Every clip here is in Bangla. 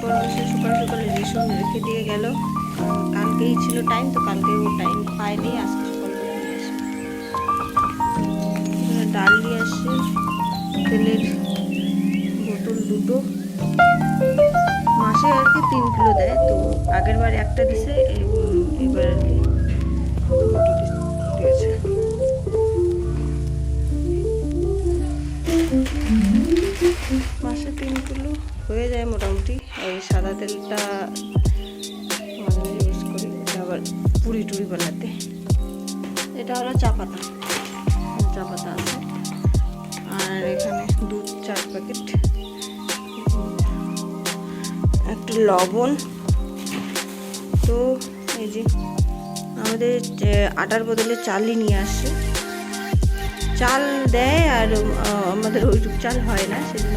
তারপর সে সকাল সকালে রেশন রেখে দিয়ে গেল। কালকেই ছিল টাইম তো কালকে ও টাইম পায়নি, আজকে ডাল নিয়ে আসে, তেলের বোতল দুটো। মাসে আর কি তিন কিলো দেয়, তো আগের বার একটা দিছে এবার আর কি মাঝে ইউজ করি আবার পুরি টুরি বানাতে এটা হলো চা পাতা। চা পাতা আছে। আর এখানে দুধ চার প্যাকেট। একটু লবণ। তো এই যে আমাদের আটার বদলে চালই নিয়ে আসছে। চাল দেয় আর আমাদের ওইটুক চাল হয় না, সেজন্য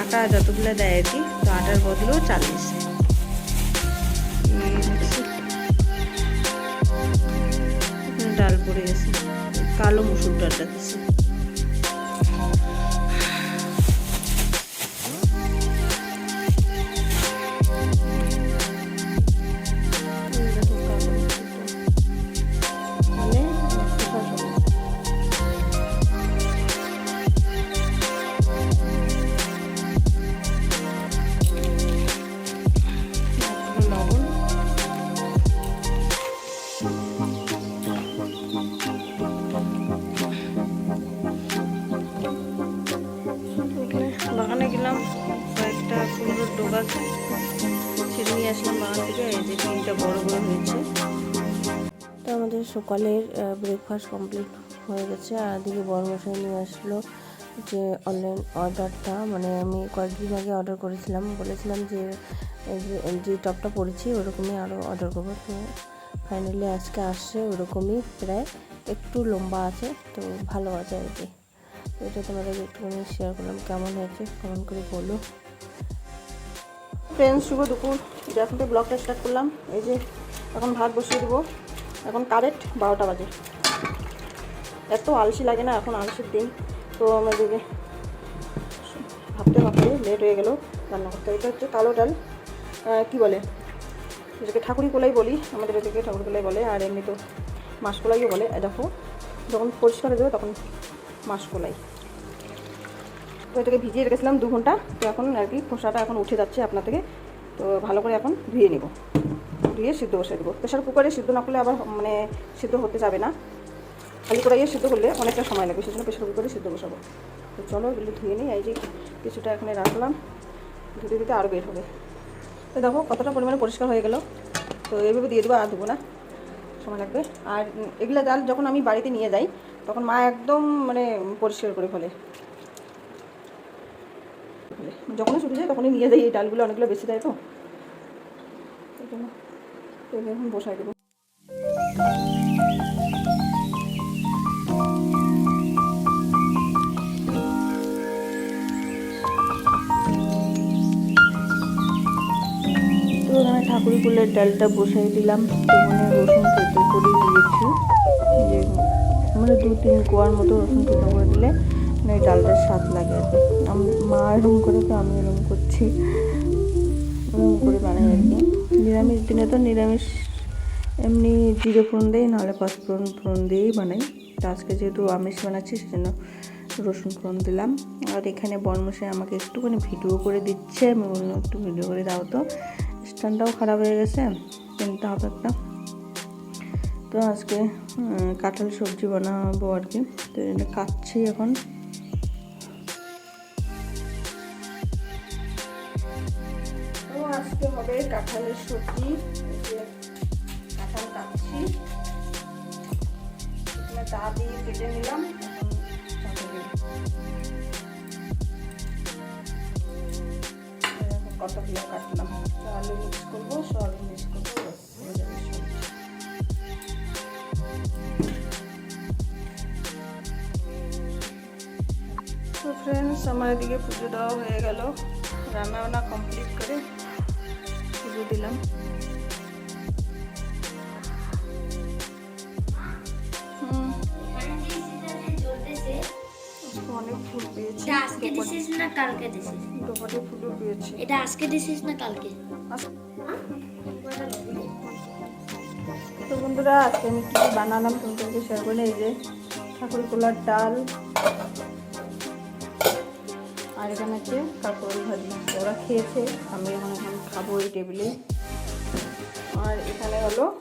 আটা যতগুলো দেয় আর কি, তো আটার বদলেও চাল। এখানে ডাল পড়ে গেছে, কালো মুসুর ডালটা দিচ্ছে নিয়ে আসলাম বাগান থেকে, এই যে তিনটা বড় বড় হয়েছে। তো আমাদের সকালের ব্রেকফাস্ট কমপ্লিট হয়ে গেছে। আর এদিকে বড় মশাই নিয়ে আসলো যে অনলাইন অর্ডারটা মানে আমি কয়েকদিন আগে অর্ডার করেছিলাম। বলেছিলাম যে যে যে টপটা পরেছি, ওরকমই আরও অর্ডার করব। তো ফাইনালি আজকে আসছে ওরকমই, প্রায় একটু লম্বা আছে, তো ভালো আছে আর কি। এটা তোমাদের একটুখানি শেয়ার করলাম, কেমন হয়েছে কেমন করে বলো। ফ্রেন্ডস শুভ দুপুর। যে এখন থেকে ব্লগটা স্টার্ট করলাম। এই যে এখন ভাত বসিয়ে দেবো। এখন কারেক্ট বারোটা বাজে। এত আলসি লাগে না এখন আলসির দিন। তো আমাদেরকে ভাবতে ভাবতে লেট হয়ে গেল রান্না করতে। এটা হচ্ছে কালো ডাল। কি বলে? যেটাকে ঠাকুরি কলাই বলি। আমাদের এদিকে ঠাকুরি কলাই বলে। আর এমনি তো মাসকলাইও বলে। দেখো, যখন পরিষ্কার হয়ে যাবে তখন মাসকলাই। তো এটাকে ভিজিয়ে রেখেছিলাম দু ঘণ্টা। তো এখন আর কি খোসাটা এখন উঠে যাচ্ছে আপনার থেকে। তো ভালো করে এখন ধুয়ে নেব। ধুয়ে সিদ্ধ বসিয়ে দেবো। প্রেশার কুকারে সিদ্ধ না করলে আবার মানে সিদ্ধ হতে যাবে না। খালি কড়াইয়ে সিদ্ধ করলে অনেকটা সময় লাগবে। সেজন্য প্রেশার কুকারে সিদ্ধ বসাবো। তো চলো এগুলো ধুয়ে নিই। এই যে কিছুটা এখানে রাখলাম। ধুতে ধুতে আরও বের হবে। তো দেখো কতটা পরিমাণে পরিষ্কার হয়ে গেল। তো এইভাবে দিয়ে দেবো আর দেবো না। সময় লাগবে। আর এগুলো ডাল যখন আমি বাড়িতে নিয়ে যাই, তখন মা একদম মানে পরিষ্কার করে ফেলে। যখনই ছুটে যায় তখনই নিয়ে যাই, এই ডালগুলো অনেকগুলো বেশি দেয় তো। এখন বসাই দেবো। ঠাকুরি ফুলের ডালটা বসাই দিলাম। মানে রসুন থেতো করে দিয়েছি। মানে দু তিন কোয়ার মতো রসুন থেতো করে দিলে মানে এই ডালটার স্বাদ লাগে। মা এরকম করে তো আমি এরকম করছি। এরকম করে বানাই আর কি নিরামিষ দিনে তো নিরামিষ এমনি জিরে ফোড়ন দিই, নাহলে পাঁচফোড়ন ফোড়ন দিয়েই বানাই। তো আজকে যেহেতু আমিষ বানাচ্ছি, সেজন্য রসুন ফোড়ন দিলাম। আর এখানে বনমশাই আমাকে একটুখানি ভিডিও করে দিচ্ছে। আমি বললাম, একটু ভিডিও করে দাও তো। স্ট্যান্ডটাও খারাপ হয়ে গেছে, কিনতে হবে একটা। তো আজকে কাঁঠাল সবজি বানাবো আর কি। তো এটা কাটছি এখন। আজকে হবে কাঁঠালের সবজি। কাঁঠাল কাটছি। দা দিয়ে কেটে নিলাম। কতগুলো কাটলাম? তো আলু মিক্স করব, সয়াবিন মিক্স করব। তো ফ্রেন্ডস আমার এদিকে পুজো দেওয়া হয়ে গেল। রান্না বান্না কমপ্লিট করে দিলাম। এটা আজকে না কালকে তো বন্ধুরা আজকে আমি বানালাম তোমাদেরকে শেয়ার করে এই যে ঠাকুর ডাল আর এখানে আছে কাকরোল ভাজি। ওরা খেয়েছে, আমি এখন এখন খাব এই টেবিলে আর এখানে হলো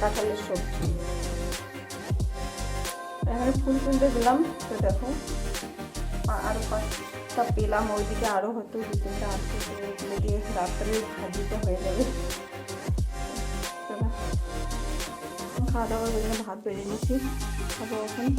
কাঁঠালের সবজি। এখানে ফুল তুলতে দিলাম তো দেখো। আ- আরও পাঁচটা পেলাম, ওইদিকে আরও হয়তো দু তিনটা আছে, তো এগুলো দিয়ে রাত্রে ভাজিতে হয়ে যাবে। খাওয়া দাওয়ার জন্য ভাত বেড়ে নিচ্ছি খাব এখন।